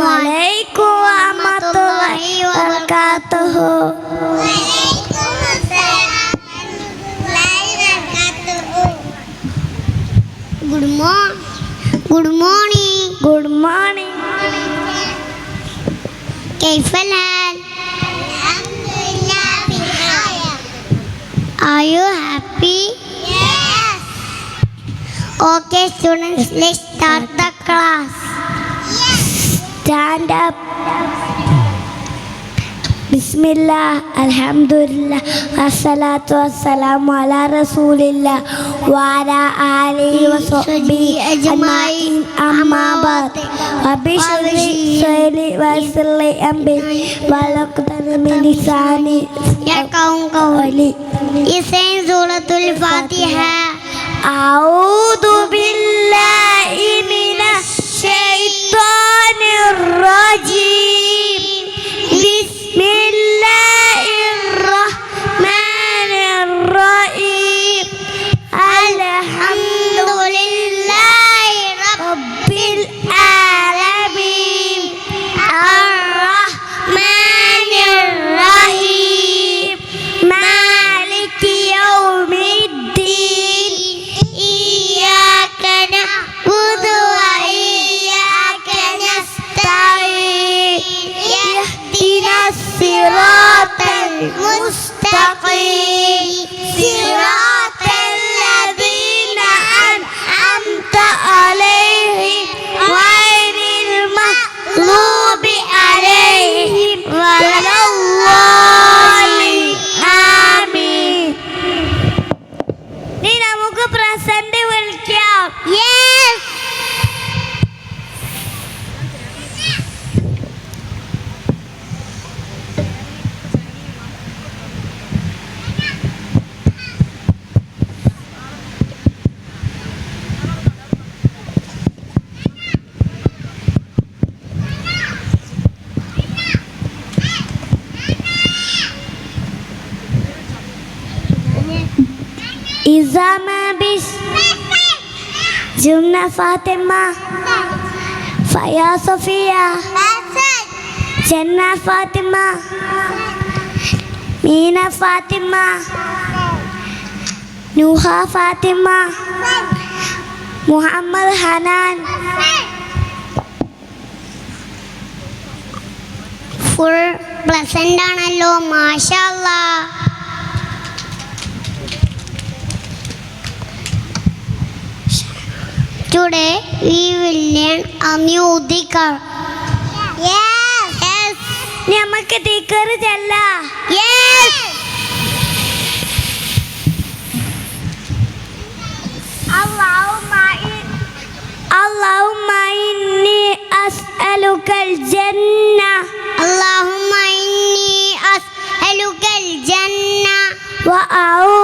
আসসালামু আলাইকুম ওয়া Good morning. Good morning. Good morning. Kaif. Are you happy? Yes. Okay, students, let's start the class. Stand up. Bismillah, Alhamdulillah, wassalatu wassalamu ala Rasulillah wa ala alihi wa sahbihi ajma'in amma ba'd. Rabbi shrah li wa yassir li amri wa laqtan min lisani إزامة بس جمنة فاطمة فيا صفية جنة فاطمة مينا فاطمة نوحة فاطمة محمد حنان full pleasant ആണല്ലോ മാഷല്ല Today we will learn a new dhikr. Yes. Yes. നമുക്ക് തിക്കറ് ചെല്ല Yes. اللهم إني أسألك الجنة اللهم إني أسألك الجنة وأعوذ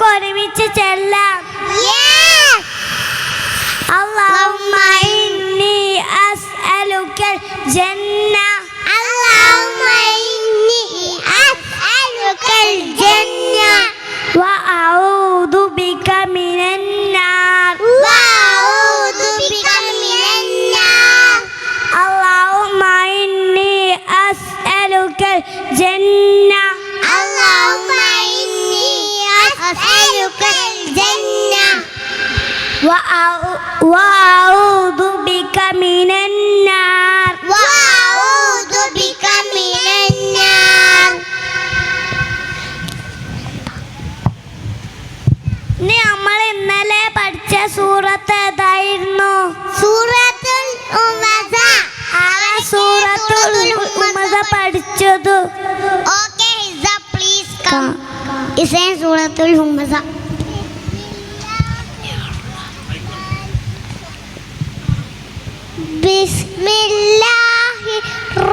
നമുക്ക് ഒരുമിച്ച് ചെല്ലാം. അള്ളാഹുമ്മ ഇന്നി അസ്അലുക്കൽ ജന്ന وأعوذ بك من النار وأعوذ بك من النار ഇനി നമ്മൾ ഇന്നലെ പഠിച്ച സൂറത്ത് ഏതായിരുന്നു സൂറത്തുൽ ഉമസ ആ സൂറത്തുൽ ഉമസ പഠിച്ചത് ഓക്കേ ഹിസ പ്ലീസ് കം ഇസേൻ സൂറത്തുൽ ഹുമസ ബിസ്മില്ലാഹി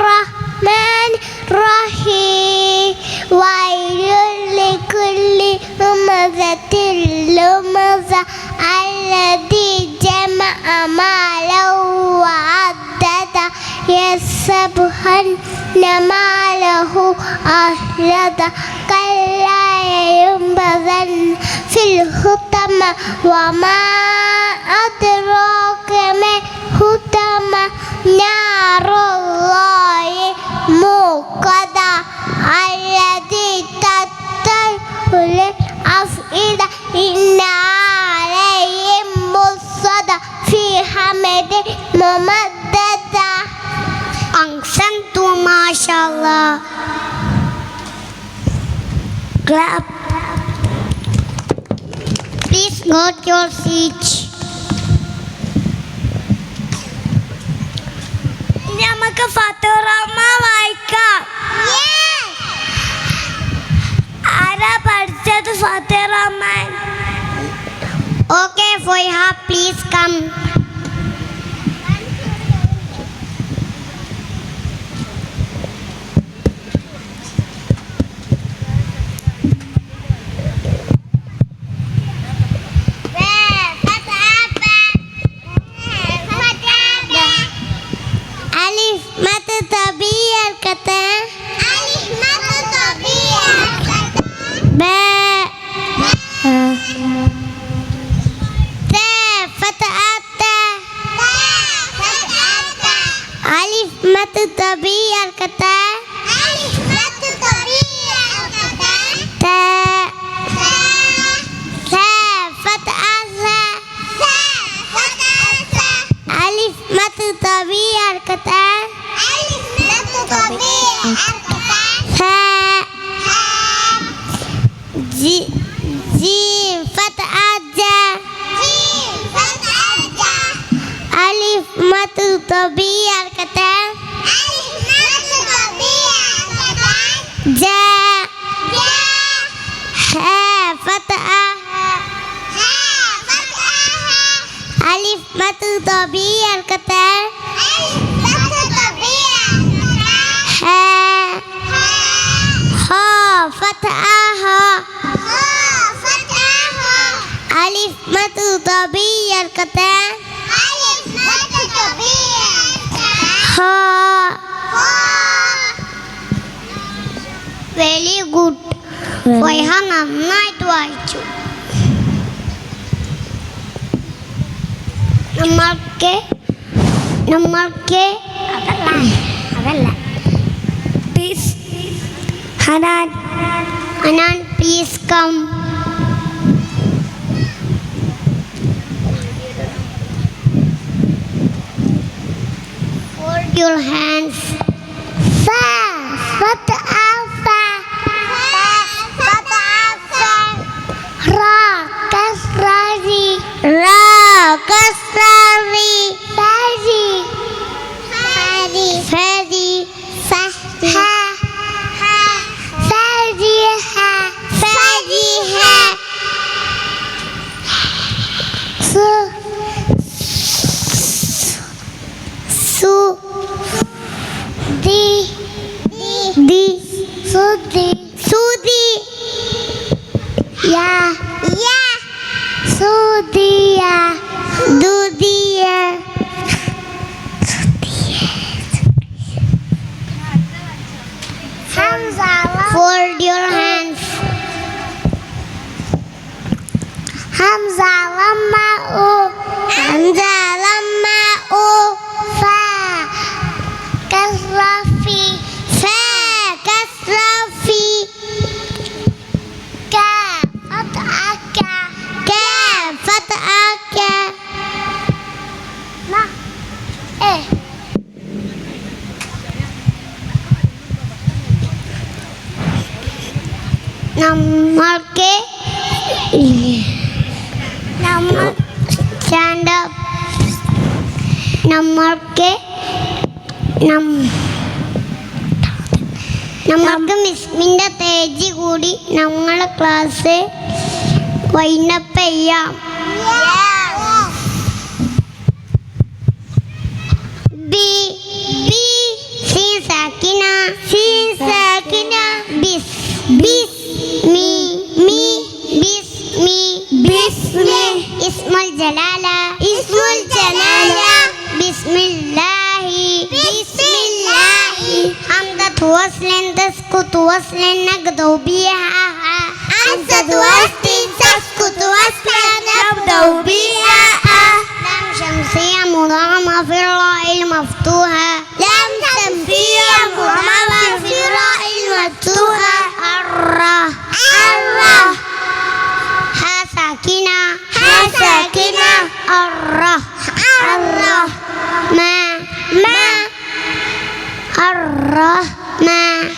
റഹ്മാൻ റഹീം വൈരുള്ളിക്കുള്ളി ഉമസത്തില്ലുമസ അല്ലതി ജമ അമാലൗവാദത യസബ്ഹൻ നമാലഹു അഹ്ലത കല്ലയും ബദൻ ഫിൽ ഹുതമ വമാ അദ്രോകമേ وما أدراك ما الحطمة نار الله موقدة التي تطلع الأفئدة إن عليهم مصدى في حمد ممددة أحسنتم ما شاء الله clap Please go to your seat. നമുക്ക് ഫത്തുറമ്മ വായിക്കാം ആരാ പഠിച്ചത് ഫത്തുറഹ്മാൻ Okay, Foiha, please come. طبيعي الكتاب ثاء جي جيم فتحة جا جيم فتحة جا ألف مد طبيعي الكتاب ألف مد طبيعي الكتاب جا جا ها فتحة ها فتحة ألف مد طبيعي الكتاب ألف ألف مد طبيعي الكتاب ألف مد طبيعي ها very good വൈഹ നന്നായിട്ട് വായിച്ചു നമ്മൾക്ക് നമ്മൾക്ക് അതല്ല അതല്ല please Hanan Anan please come your hands fast. What നമ്മൾക്ക് നമ്മൾ സ്റ്റാൻഡ് അപ്പ് നമ്മൾക്ക് നമ്മൾക്ക് മിസ്മിന്റെ തേജ് കൂടി നമ്മളെ ക്ലാസ് വൈൻഡപ്പ് ചെയ്യാം. بيها أنست وصل تسكت وصل نقضوا بيها. لام شمسية مضامة في الراء المفتوحة. لام شمسية مضامة في الراء المفتوحة. الراء الراء ها ساكنة ها ساكنة الراء الراء ما. ما. الرحمن همزة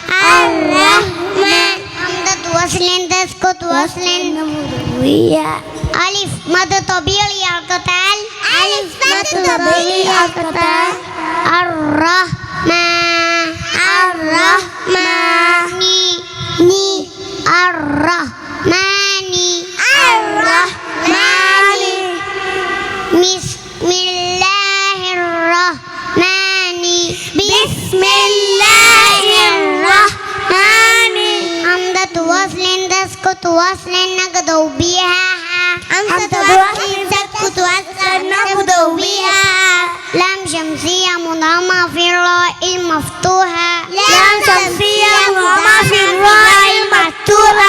وصل تسكت وصل ويا ألف مد طبيعي القتال ألف مد طبيعي القتال الرحمن الرحمن ني الرحمن الرحمن بسم الله الرحمن بسم الله واصل دوبيها أنت توحي تسكت وأسأل دوبيها لام شمسية مضامة في المفتوحة لام شمسية مضامة في الراء المفتوحة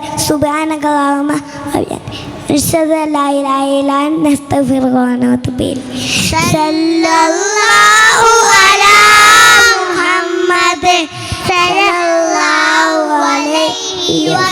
سبحانك اللهم نشهد أن لا إله إلا أنت نستغفرك ونتوب إليك صلى الله على محمد صلى الله عليه وسلم